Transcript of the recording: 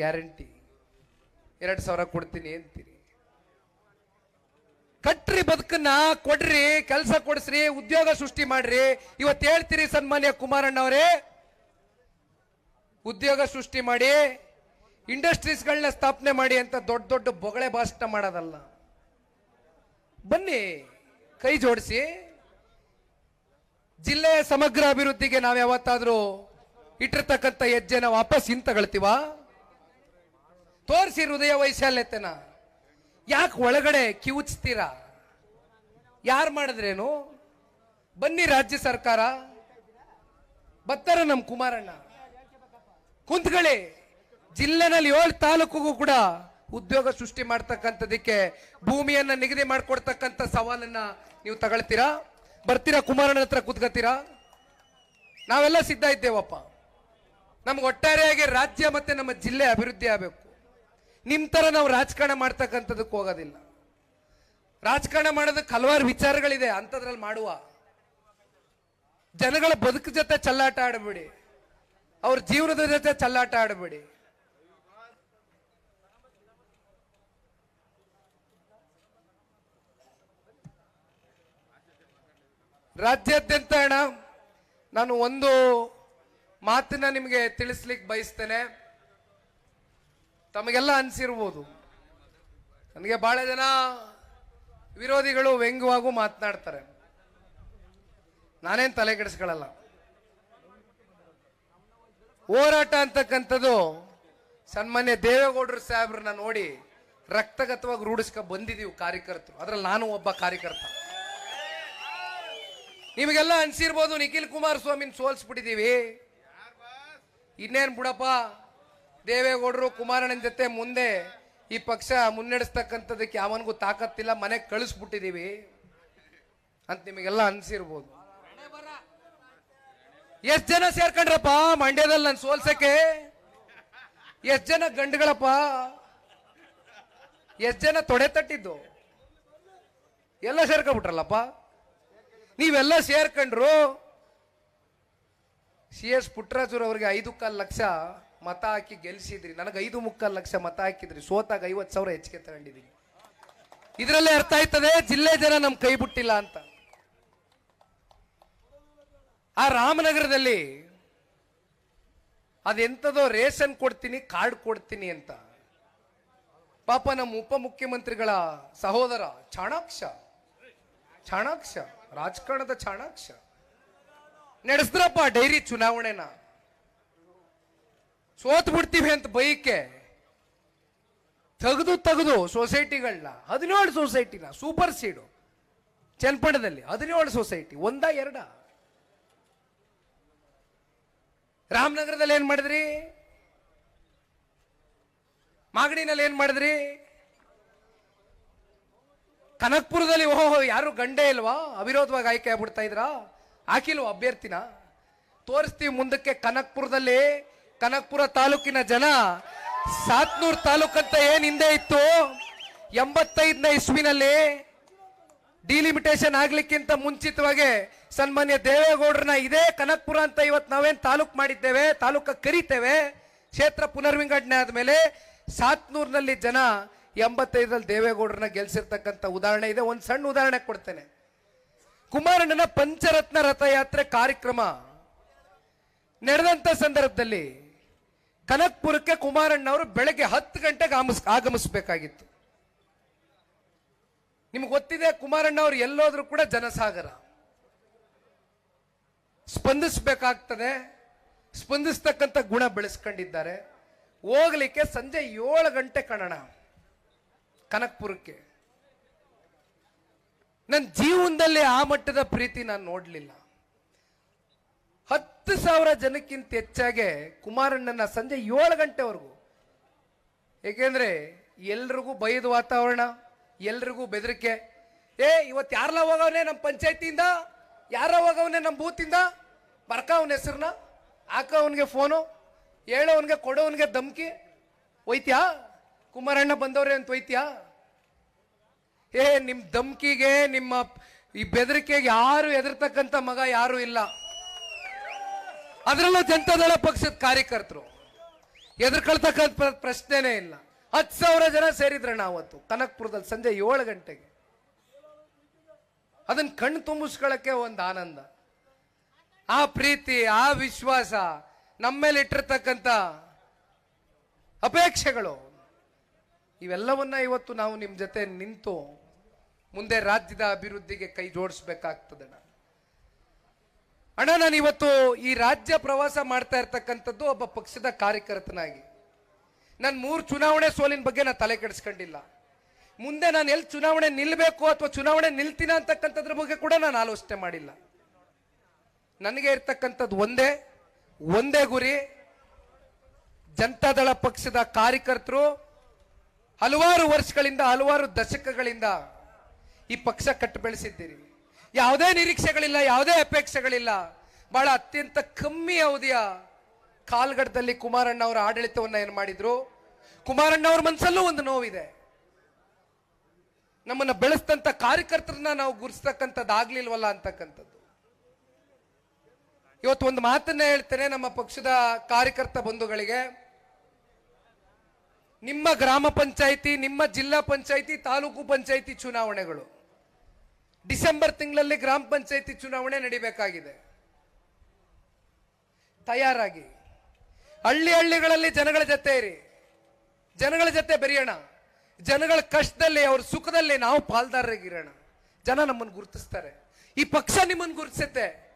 Guarantee. ಎರಡು ಸಾವಿರ ಕೊಡ್ತೀನಿ ಅಂತೀರಿ. ಕಟ್ರಿ ಬದುಕನ್ನ, ಕೊಡ್ರಿ, ಕೆಲಸ ಕೊಡಿಸ್ರಿ, ಉದ್ಯೋಗ ಸೃಷ್ಟಿ ಮಾಡ್ರಿ. ಇವತ್ತು ಹೇಳ್ತೀರಿ ಸನ್ಮಾನ್ಯ ಕುಮಾರಣ್ಣ ಅವರೇ ಉದ್ಯೋಗ ಸೃಷ್ಟಿ ಮಾಡಿ ಇಂಡಸ್ಟ್ರೀಸ್ಗಳನ್ನ ಸ್ಥಾಪನೆ ಮಾಡಿ ಅಂತ ದೊಡ್ಡ ದೊಡ್ಡ ಬೊಗಳೆ ಭಾಷಣ ಮಾಡೋದಲ್ಲ. ಬನ್ನಿ, ಕೈ ಜೋಡಿಸಿ. ಜಿಲ್ಲೆಯ ಸಮಗ್ರ ಅಭಿವೃದ್ಧಿಗೆ ನಾವು ಯಾವತ್ತಾದ್ರೂ ಇಟ್ಟಿರ್ತಕ್ಕಂಥ ಹೆಜ್ಜೆನ ವಾಪಸ್ ಹಿಂತಗಳ್ತೀವ? ತೋರಿಸಿ ಹೃದಯ ವೈಶಾಲ್ಯತೆನ. ಯಾಕೆ ಒಳಗಡೆ ಕಿವುಚ್ತೀರಾ? ಯಾರು ಮಾಡಿದ್ರೇನು? ಬನ್ನಿ ರಾಜ್ಯ ಸರ್ಕಾರ. ಬತ್ತಾರ ನಮ್ಮ ಕುಮಾರಣ್ಣ. ಕುಂತ್ಕೊಳ್ಳಿ. ಜಿಲ್ಲೆನಲ್ಲಿ ಏಳು ತಾಲೂಕಿಗೂ ಕೂಡ ಉದ್ಯೋಗ ಸೃಷ್ಟಿ ಮಾಡ್ತಕ್ಕಂಥದಕ್ಕೆ ಭೂಮಿಯನ್ನ ನಿಗದಿ ಮಾಡಿಕೊಡ್ತಕ್ಕಂಥ ಸವಾಲನ್ನ ನೀವು ತಗೊಳ್ತೀರಾ? ಬರ್ತೀರಾ ಕುಮಾರಣ್ಣ ಹತ್ರ ಕೂತ್ಕೋತೀರಾ? ನಾವೆಲ್ಲ ಸಿದ್ಧ ಇದ್ದೇವಪ್ಪ. ನಮ್ಗೆ ಒಟ್ಟಾರೆಯಾಗಿ ರಾಜ್ಯ ಮತ್ತೆ ನಮ್ಮ ಜಿಲ್ಲೆ ಅಭಿವೃದ್ಧಿ ಆಗಬೇಕು. ನಿಮ್ ತರ ನಾವು ರಾಜಕಾರಣ ಮಾಡ್ತಕ್ಕಂಥದಕ್ಕೆ ಹೋಗೋದಿಲ್ಲ. ರಾಜಕಾರಣ ಮಾಡೋದಕ್ಕೆ ಹಲವಾರು ವಿಚಾರಗಳಿದೆ ಅಂಥದ್ರಲ್ಲಿ ಮಾಡುವ. ಜನಗಳ ಬದುಕು ಜೊತೆ ಚಲ್ಲಾಟ ಆಡಬೇಡಿ. ಅವ್ರ ಜೀವನದ ಜೊತೆ ಚಲ್ಲಾಟ ಆಡಬೇಡಿ. ರಾಜ್ಯಾದ್ಯಂತ ಅಣ್ಣ, ನಾನು ಒಂದು ಮಾತನ್ನ ನಿಮಗೆ ತಿಳಿಸ್ಲಿಕ್ಕೆ ಬಯಸ್ತೇನೆ. ತಮಗೆಲ್ಲ ಅನಿಸಿರ್ಬೋದು. ನನಗೆ ಬಹಳ ಜನ ವಿರೋಧಿಗಳು ವ್ಯಂಗ್ಯವಾಗೂ ಮಾತನಾಡ್ತಾರೆ. ನಾನೇನು ತಲೆ ಕೆಡಿಸ್ಕೊಳ್ಳಲ್ಲ. ಹೋರಾಟ ಅಂತಕ್ಕಂಥದ್ದು ಸನ್ಮಾನ್ಯ ದೇವೇಗೌಡರು ಸಾಹೇಬ್ರನ್ನ ನೋಡಿ ರಕ್ತಗತವಾಗಿ ರೂಢಿಸ್ಕೊ ಬಂದಿದ್ದೀವಿ ಕಾರ್ಯಕರ್ತರು. ಅದ್ರಲ್ಲಿ ನಾನು ಒಬ್ಬ ಕಾರ್ಯಕರ್ತ. ನಿಮಗೆಲ್ಲ ಅನ್ಸಿರ್ಬೋದು ನಿಖಿಲ್ ಕುಮಾರಸ್ವಾಮಿನ ಸೋಲ್ಸ್ಬಿಟ್ಟಿದೀವಿ. ಇನ್ನೇನ್ ಬಿಡಪ್ಪ? ದೇವೇಗೌಡರು ಕುಮಾರಣ್ಣನ ಜೊತೆ ಮುಂದೆ ಈ ಪಕ್ಷ ಮುನ್ನಡೆಸ್ತಕ್ಕಂಥದಕ್ಕೆ ಯಾವನಿಗೂ ತಾಕತ್ತಿಲ್ಲ ಮನೆಗೆ ಕಳಿಸ್ಬಿಟ್ಟಿದ್ದೀವಿ ಅಂತ ನಿಮಗೆಲ್ಲ ಅನ್ಸಿರ್ಬೋದು. ಎಷ್ಟ್ ಜನ ಸೇರ್ಕೊಂಡ್ರಪ್ಪ ಮಂಡ್ಯದಲ್ಲಿ ನಾನು ಸೋಲ್ಸಕ್ಕೆ? ಎಷ್ಟ್ ಜನ ಗಂಡುಗಳಪ್ಪ? ಎಷ್ಟ್ ಜನ ತೊಡೆ ತಟ್ಟಿದ್ದು? ಎಲ್ಲ ಸೇರ್ಕೊಂಡ್ಬಿಟ್ರಲ್ಲಪ್ಪ? ನೀವೆಲ್ಲ ಸೇರ್ಕೊಂಡ್ರು ಸಿ ಎಸ್ ಪುಟ್ಟರಾಜುರವ್ರಿಗೆ ಐದು ಕಾಲ್ ಲಕ್ಷ ಮತ ಹಾಕಿ ಗೆಲ್ಸಿದ್ರಿ. ನನಗೆ ಐದು ಮುಕ್ಕಾಲ್ ಲಕ್ಷ ಮತ ಹಾಕಿದ್ರಿ. ಸೋತಾಗ ಐವತ್ತು ಸಾವಿರ ಹೆಚ್ಚಿಗೆ ತಗೊಂಡಿದ್ದೀನಿ ಇದರಲ್ಲೇ ಅರ್ಥ ಆಯ್ತದೆ, ಜಿಲ್ಲೆ ಜನ ನಮ್ ಕೈ ಬಿಟ್ಟಿಲ್ಲ ಅಂತ. ಆ ರಾಮನಗರದಲ್ಲಿ ಅದೆಂತದೋ ರೇಷನ್ ಕೊಡ್ತೀನಿ, ಕಾರ್ಡ್ ಕೊಡ್ತೀನಿ ಅಂತ. ಪಾಪ ನಮ್ಮ ಉಪಮುಖ್ಯಮಂತ್ರಿಗಳ ಸಹೋದರ ಚಾಣಾಕ್ಷ. ಚಾಣಾಕ್ಷ, ರಾಜಕಾರಣದ ಚಾಣಾಕ್ಷ. ನಡೆಸಿದ್ರಪ್ಪ ಡೈರಿ ಚುನಾವಣೆನ. ಸೋತ್ ಬಿಡ್ತೀವಿ ಅಂತ ಬೈಕೆ. ತೆಗೆದು ತೆಗೆದು ಸೊಸೈಟಿಗಳನ್ನ ಹದಿನೇಳು ಸೊಸೈಟಿನ, ಸೂಪರ್ ಸೀಡು, ಚನ್ನಪಟ್ಟಣದಲ್ಲಿ ಹದಿನೇಳು ಸೊಸೈಟಿ, ಒಂದ ಎರಡ. ರಾಮನಗರದಲ್ಲಿ ಏನ್ ಮಾಡಿದ್ರಿ? ಮಾಗಡಿನಲ್ಲಿ ಏನ್ ಮಾಡಿದ್ರಿ? ಕನಕ್ಪುರದಲ್ಲಿ, ಓಹೋ, ಯಾರು ಗಂಡೇ ಇಲ್ವಾ? ಅವಿರೋಧವಾಗಿ ಆಯ್ಕೆ ಆಗ್ಬಿಡ್ತಾ ಇದ್ರಾ? ಹಾಕಿಲ್ವಾ ಅಭ್ಯರ್ಥಿನ. ತೋರಿಸ್ತೀವಿ ಮುಂದಕ್ಕೆ ಕನಕ್ಪುರದಲ್ಲಿ ಕನಕ್ಪುರ ತಾಲೂಕಿನ ಜನ, ಸಾತ್ನೂರ್ ತಾಲೂಕಂತ ಏನ್ ಹಿಂದೆ ಇತ್ತು? ಎಂಬತ್ತೈದನೇ ಇಸ್ವಿನಲ್ಲಿ ಡಿಲಿಮಿಟೇಷನ್ ಆಗ್ಲಿಕ್ಕಿಂತ ಮುಂಚಿತವಾಗಿ ಸನ್ಮಾನ್ಯ ದೇವೇಗೌಡರನ್ನ ಇದೇ ಕನಕಪುರ ಅಂತ ಇವತ್ತು ನಾವೇನ್ ತಾಲೂಕ್ ಮಾಡಿದ್ದೇವೆ, ತಾಲೂಕ ಕರಿತೇವೆ, ಕ್ಷೇತ್ರ ಪುನರ್ವಿಂಗಡಣೆ ಆದ್ಮೇಲೆ ಸಾತ್ನೂರ್ನಲ್ಲಿ ಜನ ಎಂಬತ್ತೈದರಲ್ಲಿ ದೇವೇಗೌಡರನ್ನ ಗೆಲ್ಸಿರ್ತಕ್ಕಂಥ ಉದಾಹರಣೆ ಇದೆ. ಒಂದು ಸಣ್ಣ ಉದಾಹರಣೆ ಕೊಡ್ತೇನೆ. ಕುಮಾರಣ್ಣನ ಪಂಚರತ್ನ ರಥಯಾತ್ರೆ ಕಾರ್ಯಕ್ರಮ ನಡೆದಂತ ಸಂದರ್ಭದಲ್ಲಿ ಕನಕ್ಪುರಕ್ಕೆ ಕುಮಾರಣ್ಣವರು ಬೆಳಗ್ಗೆ ಹತ್ತು ಗಂಟೆಗೆ ಆಗಮಿಸ್, ಆಗಮಿಸಬೇಕಾಗಿತ್ತು. ನಿಮ್ಗೆ ಗೊತ್ತಿದೆ ಕುಮಾರಣ್ಣ ಅವರು ಎಲ್ಲೋದ್ರೂ ಕೂಡ ಜನಸಾಗರ. ಸ್ಪಂದಿಸಬೇಕಾಗ್ತದೆ, ಸ್ಪಂದಿಸ್ತಕ್ಕಂಥ ಗುಣ ಬೆಳೆಸ್ಕೊಂಡಿದ್ದಾರೆ. ಹೋಗ್ಲಿಕ್ಕೆ ಸಂಜೆ ಏಳು ಗಂಟೆ ಕಣಣ, ಕನಕ್ಪುರಕ್ಕೆ. ನನ್ನ ಜೀವನದಲ್ಲಿ ಆ ಮಟ್ಟದ ಪ್ರೀತಿ ನಾನು ನೋಡ್ಲಿಲ್ಲ. ಹತ್ತು ಸಾವಿರ ಜನಕ್ಕಿಂತ ಹೆಚ್ಚಾಗೆ ಕುಮಾರಣ್ಣನ ಸಂಜೆ ಏಳು ಗಂಟೆವರೆಗೂ. ಏಕೆಂದ್ರೆ ಎಲ್ರಿಗೂ ಭಯದ ವಾತಾವರಣ, ಎಲ್ರಿಗೂ ಬೆದರಿಕೆ. ಏ ಇವತ್ತು ಯಾರಲ್ಲ ಹೋಗವನೆ ನಮ್ಮ ಪಂಚಾಯತಿಯಿಂದ? ಯಾರ ಹೋಗವನೆ ನಮ್ಮ ಬೂತಿಂದ? ಬರ್ಕ ಅವನ ಹೆಸರನ್ನ ಹಾಕ ಅವನಿಗೆ ಫೋನು ಹೇಳೋವನ್ಗೆ ಕೊಡೋವನ್ಗೆ ಧಮ್ಕಿ. ಒಯ್ತ್ಯಾ ಕುಮಾರಣ್ಣ ಬಂದವ್ರೆ ಅಂತ ಒಯ್ತ್ಯಾ ಏ ನಿಮ್ಮ ಧಮ್ಕಿಗೆ, ನಿಮ್ಮ ಈ ಬೆದರಿಕೆಗೆ ಯಾರು ಎದುರ್ತಕ್ಕಂಥ ಮಗ ಯಾರು ಇಲ್ಲ. ಅದರಲ್ಲೂ ಜನತಾದಳ ಪಕ್ಷದ ಕಾರ್ಯಕರ್ತರು. ಎದುರ್ಕೊಳ್ತಕ್ಕಂಥ ಪ್ರ- ಪ್ರಶ್ನೆನೇ ಇಲ್ಲ. ಹತ್ತು ಸಾವಿರ ಜನ ಸೇರಿದ್ರಣ್ಣ ಅವತ್ತು ಕನಕ್ಪುರದಲ್ಲಿ ಸಂಜೆ ಏಳು ಗಂಟೆಗೆ. ಅದನ್ನು ಕಣ್ಣು ತುಂಬಿಸ್ಕೊಳ್ಳೋಕ್ಕೆ ಒಂದು ಆನಂದ. ಆ ಪ್ರೀತಿ, ಆ ವಿಶ್ವಾಸ ನಮ್ಮ ಮೇಲೆ ಇಟ್ಟಿರ್ತಕ್ಕಂಥ ಅಪೇಕ್ಷೆಗಳು. ಇವೆಲ್ಲವನ್ನ ಇವತ್ತು ನಾವು ನಿಮ್ಮ ಜೊತೆ ನಿಂತು ಮುಂದೆ ರಾಜ್ಯದ ಅಭಿವೃದ್ಧಿಗೆ ಕೈ ಜೋಡಿಸ್ಬೇಕಾಗ್ತದೆ ಅಣ್ಣ. ನಾನು ಇವತ್ತು ಈ ರಾಜ್ಯ ಪ್ರವಾಸ ಮಾಡ್ತಾ ಇರ್ತಕ್ಕಂಥದ್ದು ಒಬ್ಬ ಪಕ್ಷದ ಕಾರ್ಯಕರ್ತನಾಗಿ. ನಾನು ಮೂರು ಚುನಾವಣೆ ಸೋಲಿನ ಬಗ್ಗೆ ನಾನು ತಲೆ ಕೆಡಿಸ್ಕೊಂಡಿಲ್ಲ. ಮುಂದೆ ನಾನು ಎಲ್ಲಿ ಚುನಾವಣೆ ನಿಲ್ಲಬೇಕು ಅಥವಾ ಚುನಾವಣೆ ನಿಲ್ತೀನ ಅಂತಕ್ಕಂಥದ್ರ ಬಗ್ಗೆ ಕೂಡ ನಾನು ಆಲೋಚನೆ ಮಾಡಿಲ್ಲ. ನನಗೆ ಇರ್ತಕ್ಕಂಥದ್ದು ಒಂದೇ ಒಂದೇ ಗುರಿ. ಜನತಾದಳ ಪಕ್ಷದ ಕಾರ್ಯಕರ್ತರು ಹಲವಾರು ವರ್ಷಗಳಿಂದ, ಹಲವಾರು ದಶಕಗಳಿಂದ ಈ ಪಕ್ಷ ಕಟ್ಟು ಬೆಳೆಸಿದ್ದೀರಿ ಯಾವುದೇ ನಿರೀಕ್ಷೆಗಳಿಲ್ಲ, ಯಾವುದೇ ಅಪೇಕ್ಷೆಗಳಿಲ್ಲ. ಬಹಳ ಅತ್ಯಂತ ಕಮ್ಮಿ ಅವಧಿಯ ಕಾಲ್ಗಡದಲ್ಲಿ ಕುಮಾರಣ್ಣ ಅವರ ಆಡಳಿತವನ್ನ ಏನು ಮಾಡಿದ್ರು? ಕುಮಾರಣ್ಣ ಅವ್ರ ಮನಸ್ಸಲ್ಲೂ ಒಂದು ನೋವಿದೆ. ನಮ್ಮನ್ನ ಬೆಳೆಸ್ತಂತ ಕಾರ್ಯಕರ್ತರನ್ನ ನಾವು ಗುರುಸ್ತಕ್ಕಂಥದ್ದಾಗ್ಲಿಲ್ವಲ್ಲ ಅಂತಕ್ಕಂಥದ್ದು. ಇವತ್ತು ಒಂದು ಮಾತನ್ನ ಹೇಳ್ತೇನೆ ನಮ್ಮ ಪಕ್ಷದ ಕಾರ್ಯಕರ್ತ ಬಂಧುಗಳಿಗೆ. ನಿಮ್ಮ ಗ್ರಾಮ ಪಂಚಾಯಿತಿ, ನಿಮ್ಮ ಜಿಲ್ಲಾ ಪಂಚಾಯಿತಿ, ತಾಲೂಕು ಪಂಚಾಯಿತಿ ಚುನಾವಣೆಗಳು. ಡಿಸೆಂಬರ್ ತಿಂಗಳಲ್ಲಿ ಗ್ರಾಮ ಪಂಚಾಯಿತಿ ಚುನಾವಣೆ ನಡಿಬೇಕಾಗಿದೆ. ತಯಾರಾಗಿ. ಹಳ್ಳಿ ಹಳ್ಳಿಗಳಲ್ಲಿ ಜನಗಳ ಜೊತೆ ಇರಿ. ಜನಗಳ ಜೊತೆ ಬೆರೆಯೋಣ. ಜನಗಳ ಕಷ್ಟದಲ್ಲಿ ಅವ್ರ ಸುಖದಲ್ಲಿ ನಾವು ಪಾಲ್ದಾರರಾಗಿರೋಣ ಜನ ನಮ್ಮನ್ನು ಗುರುತಿಸ್ತಾರೆ. ಈ ಪಕ್ಷ ನಿಮ್ಮನ್ನು ಗುರುತಿಸುತ್ತೆ.